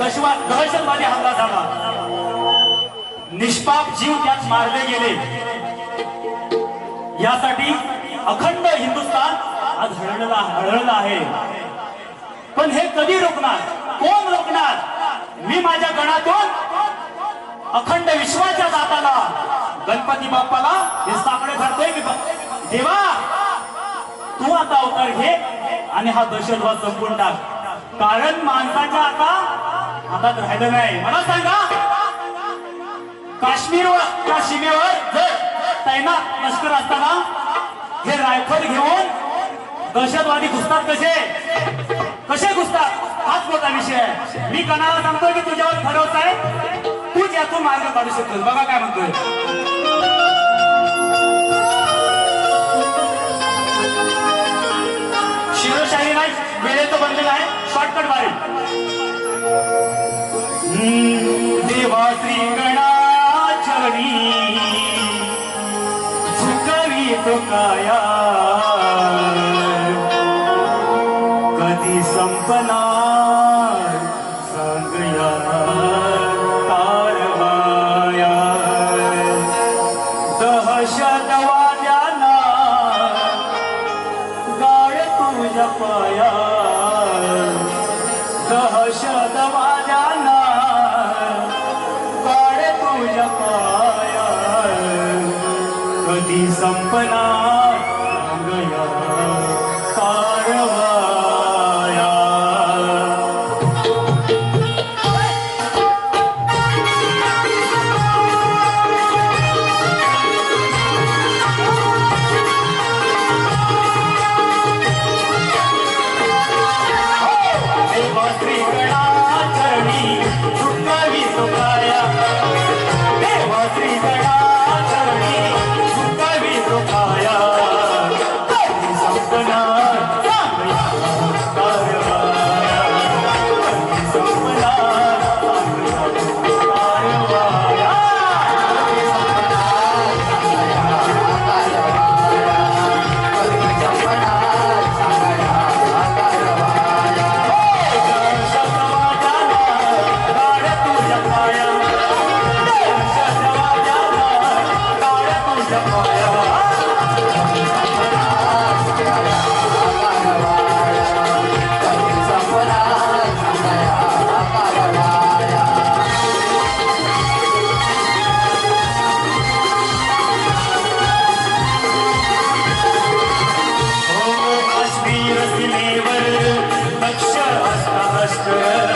दहशतवादी हल्ला झाला. निष्पाप जीव त्यात मारले गेले. यासाठी अखंड हिंदुस्थान आज हळला हळला आहे. पण हे कधी रोखणार? कोण रोखणार? मी माझ्या गणातून अखंड विश्वाच्या दाताला गणपती बाप्पाला हे साकडे धरतोय की देवा तू आता अवतार घे आणि हा दहशतवाद संपून टाक. कारण माणसाच्या आता हातात राहिलं नाही. मला सांगा काश्मीरवर त्या सीमेवर जर तैनात लष्कर असताना हे रायफल घेऊन दहशतवादी घुसतात कसे? कसे घुसतात? हाच मोठा विषय आहे. मी कणाला सांगतोय की तुझ्यावर ठरवताय आहे. तूच यातून मार्ग काढू शकतोस. बघा काय म्हणतोय. शिवशाही नाही वेळेचं बनलेला आहे. शॉर्टकट मारेल देवा श्री गणाचरणी झुकवी तो काया कधी संपणार Hasta, hasta, hasta.